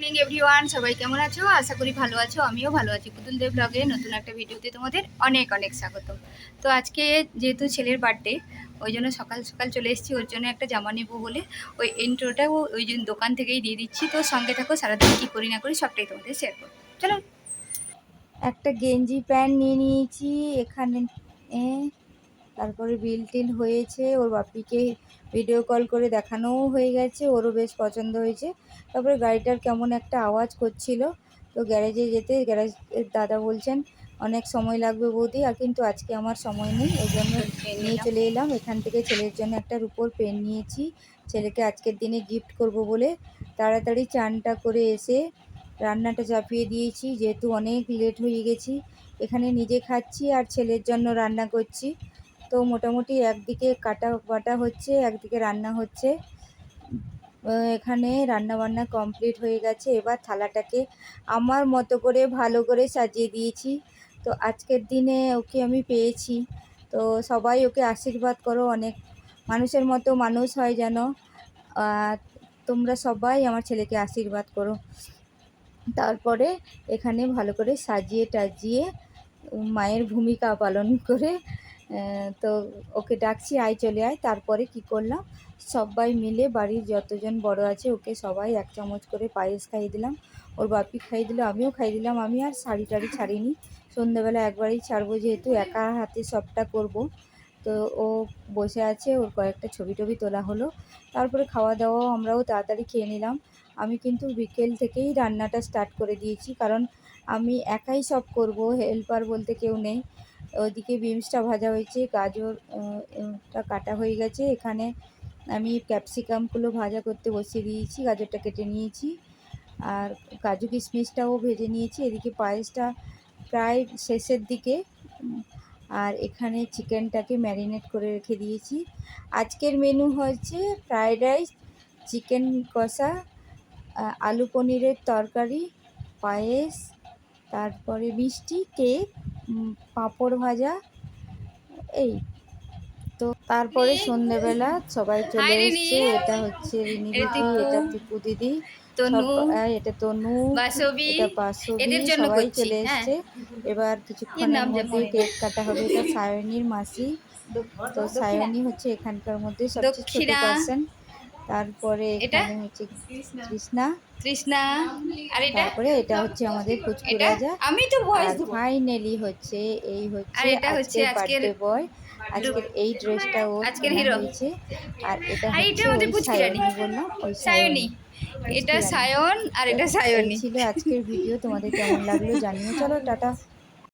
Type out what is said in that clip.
Morning everyone সবাই কেমন আছো? আশা করি ভালো আছো, আমিও ভালো আছি। পুতুল দেব ব্লগে নতুন একটা ভিডিওতে তোমাদের অনেক অনেক স্বাগত তো আজকে যেহেতু ছেলের বার্থডে ওই জন্য সকাল সকাল চলে এসেছি, ওর জন্য একটা জামা নেব বলে। ওই ইন্ট্রোটাও ওই জন্য দোকান থেকেই দিয়ে দিচ্ছি। তো সঙ্গে থাকো, সারাদিন কী করি না করি সবটাই তোমাদের শেয়ার করো চলো। একটা গেঞ্জি প্যান্ট নিয়ে নিয়েছি, এখানে তারপরে বিল টিল হয়েছে, ওর বাপিকে ভিডিও কল করে দেখানোও হয়ে গেছে, ওরও বেশ পছন্দ হয়েছে। তারপরে গাড়িটার কেমন একটা আওয়াজ করছিল। তো গ্যারেজে যেতে গ্যারেজ দাদা বলছেন, অনেক সময় লাগবে বৌদি, আর কিন্তু আজকে আমার সময় নেই ওই জন্য নিয়ে চলে এলাম। এখান থেকে ছেলের জন্য একটা রুপোর পেন নিয়েছি, ছেলেকে আজকের দিনে গিফট করব বলে তাড়াতাড়ি চানটা করে এসে রান্নাটা চাপিয়ে দিয়েছি, যেহেতু অনেক লেট হয়ে গেছি, এখানে নিজে খাচ্ছি আর ছেলের জন্য রান্না করছি। তো মোটামুটি একদিকে কাটা বাটা হচ্ছে, একদিকে রান্না হচ্ছে। এখানে রান্না বান্না কমপ্লিট হয়ে গেছে। এবার থালাটাকে আমার মতো করে ভালো করে সাজিয়ে দিয়েছি। তো আজকের দিনে ওকে আমি পেয়েছি। তো সবাই ওকে আশীর্বাদ করো, অনেক মানুষের মতো মানুষ হয় যেন। তোমরা সবাই আমার ছেলেকে আশীর্বাদ করো। তারপরে এখানে ভালো করে সাজিয়ে টাজিয়ে মায়ের ভূমিকা পালন করে তো ওকে ডাকছি, আয় চলে আয়। তারপরে কি করলাম? সবাই মিলে বাড়ির যতজন বড় আছে, ওকে সবাই এক চামচ করে পায়েস খাইয়ে দিলাম। ওর বাপি খাইয়ে দিল, আমিও খাইয়ে দিলাম। আমি আর শাড়ি টাড়ি ছাড়িনি। সন্ধ্যাবেলা একবারই ছাড়বো যেহেতু, একা হাতে সবটা করব। তো ও বসে আছে, ওর কয়েকটা ছবি টবি তোলা হলো। তারপরে খাওয়া দাওয়াও আমরাও তাড়াতাড়ি খেয়ে নিলাম। আমি কিন্তু বিকেল থেকেই রান্নাটা স্টার্ট করে দিয়েছি, কারণ আমি একাই সব করব, হেল্পার বলতে কেউ নেই। ওদিকে বিমসটা ভাজা হয়েছে গাজর আহ, টা কাটা হয়ে গেছে। এখানে আমি ক্যাপসিকামগুলো ভাজা করতে বসিয়ে দিয়েছি গাজরটা কেটে নিয়েছি। আর কাজু কিশমিশটাও ভেজে নিয়েছি। এদিকে পায়েসটা প্রায় শেষের দিকে। আর এখানে চিকেনটাকে ম্যারিনেট করে রেখে দিয়েছি। আজকের মেনু হচ্ছে ফ্রায়েড রাইস চিকেন কষা আলু পনিরের তরকারি পায়েস তারপরে মিষ্টি কেক পাঁপড় ভাজা এই তো তারপরে সন্ধেবেলা সবাই চলে এসছে এটা হচ্ছে রিনি এটা দিদি টিপু। এটা টিপু দিদি এটা তনু এটা বাসবি সবাই চলে হ্যাঁ। এসছে। এবার কিছুক্ষণের মধ্যে কেক কাটা হবে এটা সায়নীর মাসি। তো সায়নী হচ্ছে এখানকার মধ্যে সবচেয়ে ছোট দক্ষিণা। তারপরে এটা? এখানে হচ্ছে কৃষ্ণা। তৃষ্ণা আর এটা? তারপরে এটা হচ্ছে আমাদের পুচকু এটা? রাজা। আমি তো ভয়েস আর ফাইনালি হচ্ছে এই হচ্ছে আর এটা হচ্ছে আজকের বয় আজকের এই ড্রেসটা ও আজকের hero। হয়েছে। আর এটা আর এটা হচ্ছে আমাদের ওই রানী। বললাম ওই সায়নী। এটা সায়ন আর এটা সায়নী। ছিল আজকের ভিডিও তোমাদের কেমন লাগল জানিও। চলো টাটা।